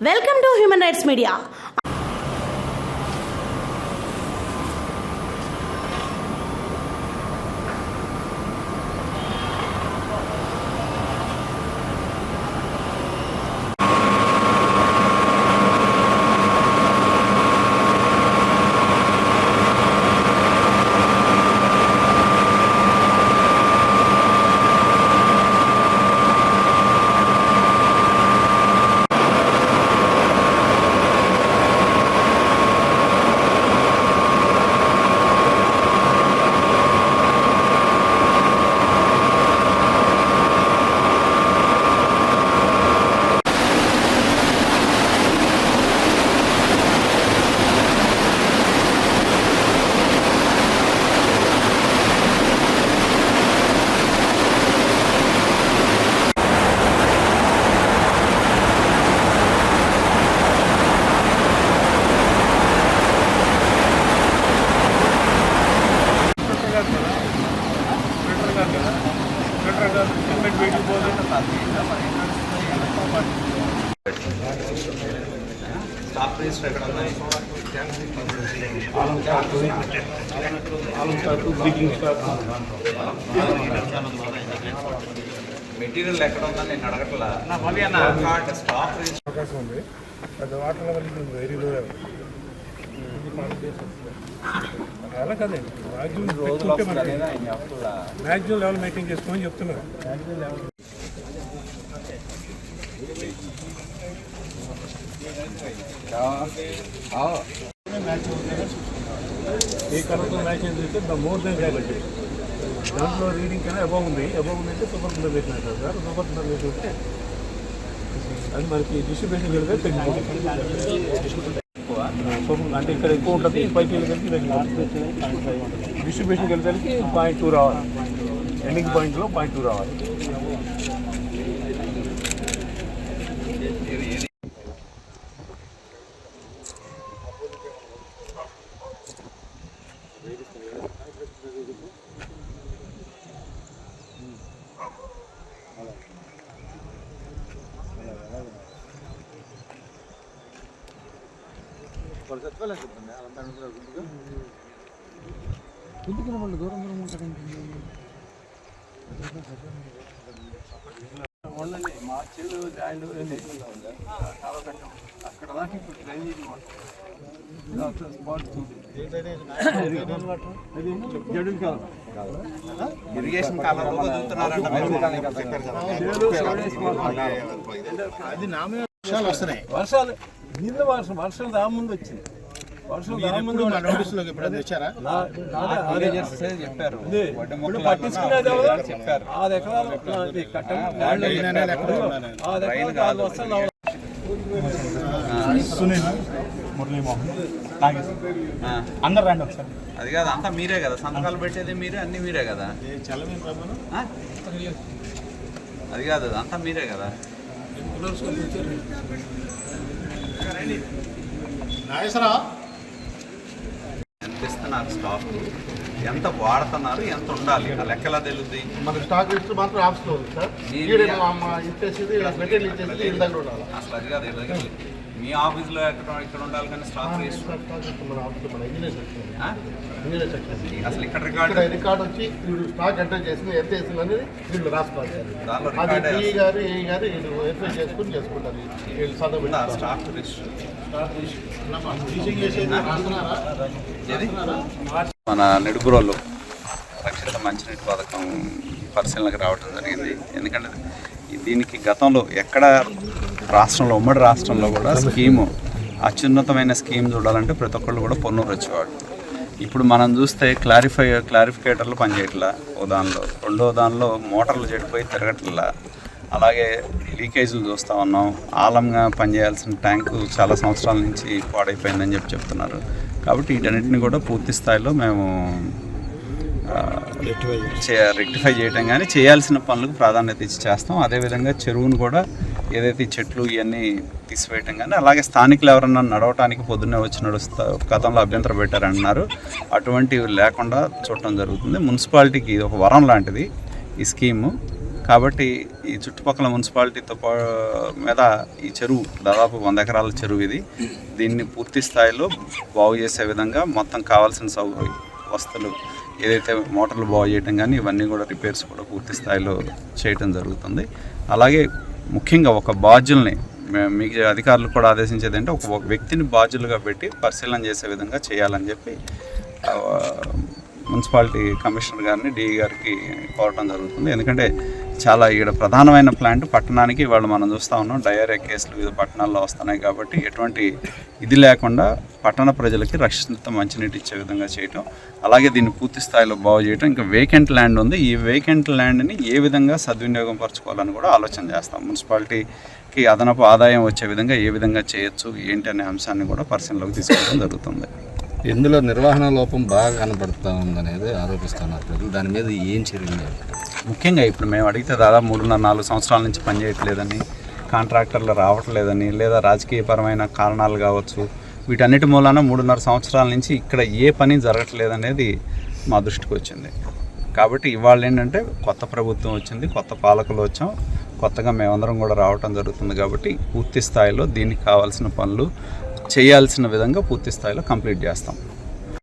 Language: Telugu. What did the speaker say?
welcome to human rights media Stop register ఎక్కడ ఉన్నాయి మెటీరియల్ ఎక్కడ ఉందని నేను అడగట్లా. కార్డ్ స్టాప్ రిజిస్టర్ అవకాశం ఉంది. Water level very. లో అలా కదండి మ్యాక్సిమం మ్యాక్సిమం లెవెల్ మెయింటైన్ చేసుకోమని చెప్తున్నారు. ఏ కలర్తో మ్యాచ్ అయింది అయితే ద మోర్ దెన్ క్యారెట్ దాంట్లో రీడింగ్ కన్నా అబౌవ్ ఉంది. అబౌవ్ ఉంది అంటే సూపర్ కింద పెట్టినారు సార్ సూపర్ కింద పెట్టుకుంటే అది మనకి డిస్ట్రిబ్యూషన్ వెళ్తే పెరిగిపోతుంది అంటే ఇక్కడ ఎక్కువ ఉంటుంది. పైకి వెళ్ళేసరికి డిస్ట్రిబ్యూషన్కి వెళ్ళేసరికి పాయింట్ టూ రావాలి. ఎండింగ్ పాయింట్లో పాయింట్ టూ రావాలి. మా చెడు ల్యాండ్ అక్కడ దాకా ఇప్పుడు డ్రైనేజ్ వాటర్ స్పాట్ జడులు కాదు ఇరిగేషన్ కాలంలో వదులుతున్నారంట వర్షాలు నీళ్ళ వర్షం వర్షాలు వచ్చింది వర్షాలు దా ముందు నోటీసులోకి ఎప్పుడైనా తెచ్చారా? నా- నా- అదే. చెప్పారు. పట్టించుకునేది? చెప్పారు. ఆరు ఎకరాలు? ఆరు ఎకరాలు వర్షాలు. సునీల్ మురళీమోహన్. అందరు రండి ఒకసారి. కాదు అంతా మీరే కదా. సంతకాలు పెట్టేది మీరే అన్ని మీరే కదా? అది కాదు అంతా మీరే కదా. నాగేశ్వరరావు? ఎంత ఇస్తున్నారు స్టాక్ ఎంత వాడుతున్నారు? ఎంత ఉండాలి? ఆ లెక్క ఎలా తెలుద్ది? మన స్టాక్ లిస్ట్ మాత్రం ఆఫీస్లో ఉంది సార్. ఇచ్చేసి మెటీరియల్ ఇచ్చేసి అసలు అది కాదు. మీ ఆఫీస్లో ఎక్కడ ఇక్కడ ఉండాలి కానీ సెక్షన్ అసలు ఇక్కడ రికార్డు రికార్డ్ వచ్చి వీళ్ళు స్టాక్ ఎంటర్ చేసింది ఎంత వేసింది అనేది వీళ్ళు రాసుకోవాలి డిఈ గారు ఏ గారు వీళ్ళు వెరిఫై చేసుకుని చేసుకుంటారు. వీళ్ళు చదువు ఉందా స్టాక్ రిజిస్టర్ టీచింగ్ చేసేది రాస్తున్నారా? ఏది? మన నిడుగురోళ్ళు రక్షిత మంచినీటి పథకం పరిశీలనకు రావడం జరిగింది. ఎందుకంటే ఈ- దీనికి గతంలో ఎక్కడ రాష్ట్రంలో ఉమ్మడి రాష్ట్రంలో కూడా స్కీము అత్యున్నతమైన స్కీమ్ చూడాలంటే ప్రతి ఒక్కళ్ళు కూడా పొన్నూరు వచ్చేవాడు ఇప్పుడు మనం చూస్తే క్లారిఫై క్లారిఫికేటర్లు పనిచేయట్లా ఓ దానిలో. రెండో దానిలో మోటార్లు చెడిపోయి తిరగట్లా. అలాగే లీకేజీలు చూస్తూ ఉన్నాం. ఆలంగా పనిచేయాల్సిన ట్యాంకు చాలా సంవత్సరాల నుంచి పాడైపోయిందని చెప్పి చెప్తున్నారు. కాబట్టి వీటన్నిటిని కూడా పూర్తి స్థాయిలో మేము రెక్టిఫై చేయటం కానీ చేయాల్సిన పనులకు ప్రాధాన్యత ఇచ్చి చేస్తాం. అదేవిధంగా చెరువును కూడా ఏదైతే చెట్లు ఇవన్నీ తీసివేయటం కానీ అలాగే స్థానికులు ఎవరన్నా నడవటానికి పొద్దున్నే వచ్చి నడుస్తా గతంలో అభ్యంతరం పెట్టారంటున్నారు అటువంటివి లేకుండా చూడటం జరుగుతుంది. మున్సిపాలిటీకి ఇది ఒక వరం లాంటిది ఈ స్కీము. కాబట్టి ఈ చుట్టుపక్కల మున్సిపాలిటీతో పా మీద ఈ చెరువు దాదాపు వంద ఎకరాల చెరువు ఇది. దీన్ని పూర్తి స్థాయిలో బాగు చేసే విధంగా మొత్తం కావాల్సిన సౌ వస్తువులు ఏదైతే మోటార్లు బాగు చేయడం కానీ ఇవన్నీ కూడా రిపేర్స్ కూడా పూర్తి స్థాయిలో చేయటం జరుగుతుంది. అలాగే ముఖ్యంగా ఒక బాధ్యుల్ని మీకు అధికారులు కూడా ఆదేశించేది అంటే ఒక వ్యక్తిని బాధ్యులుగా పెట్టి పరిశీలన చేసే విధంగా చేయాలని చెప్పి మున్సిపాలిటీ కమిషనర్ గారిని డిఈ గారికి కోరటం జరుగుతుంది. ఎందుకంటే చాలా ఇక్కడ ప్రధానమైన ప్లాంట్ పట్టణానికి వాళ్ళు మనం చూస్తూ ఉన్నాం. డయేరియా కేసులు వివిధ పట్టణాల్లో వస్తున్నాయి కాబట్టి ఎటువంటి ఇది లేకుండా పట్టణ ప్రజలకి రక్షిత మంచినీటి ఇచ్చే విధంగా చేయటం అలాగే దీన్ని పూర్తి స్థాయిలో బాగు చేయటం. ఇంకా వేకెంట్ ల్యాండ్ ఉంది. ఈ వేకెంట్ ల్యాండ్ని ఏ విధంగా సద్వినియోగం పరచుకోవాలని కూడా ఆలోచన చేస్తాం. మున్సిపాలిటీకి అదనపు ఆదాయం వచ్చే విధంగా ఏ విధంగా చేయొచ్చు ఏంటి అనే అంశాన్ని కూడా పరిశీలనలోకి తీసుకోవడం జరుగుతుంది. ఇందులో నిర్వహణ లోపం బాగా కనపడుతూ ఉందనేది ఆరోపిస్తున్నారు ప్రజలు. దాని మీద ఏం చర్యలు? ముఖ్యంగా ఇప్పుడు మేము అడిగితే దాదాపు మూడున్నర నాలుగు సంవత్సరాల నుంచి పనిచేయట్లేదని కాంట్రాక్టర్లు రావట్లేదని లేదా రాజకీయపరమైన కారణాలు కావచ్చు వీటన్నిటి మూలాన మూడున్నర సంవత్సరాల నుంచి ఇక్కడ ఏ పని జరగట్లేదనేది మా దృష్టికి వచ్చింది. కాబట్టి ఇవాళ ఏంటంటే కొత్త ప్రభుత్వం వచ్చింది కొత్త పాలకులు వచ్చాం కొత్తగా మేమందరం కూడా రావటం జరుగుతుంది కాబట్టి పూర్తి స్థాయిలో దీనికి కావాల్సిన పనులు చేయాల్సిన విధంగా పూర్తి స్థాయిలో కంప్లీట్ చేస్తాం.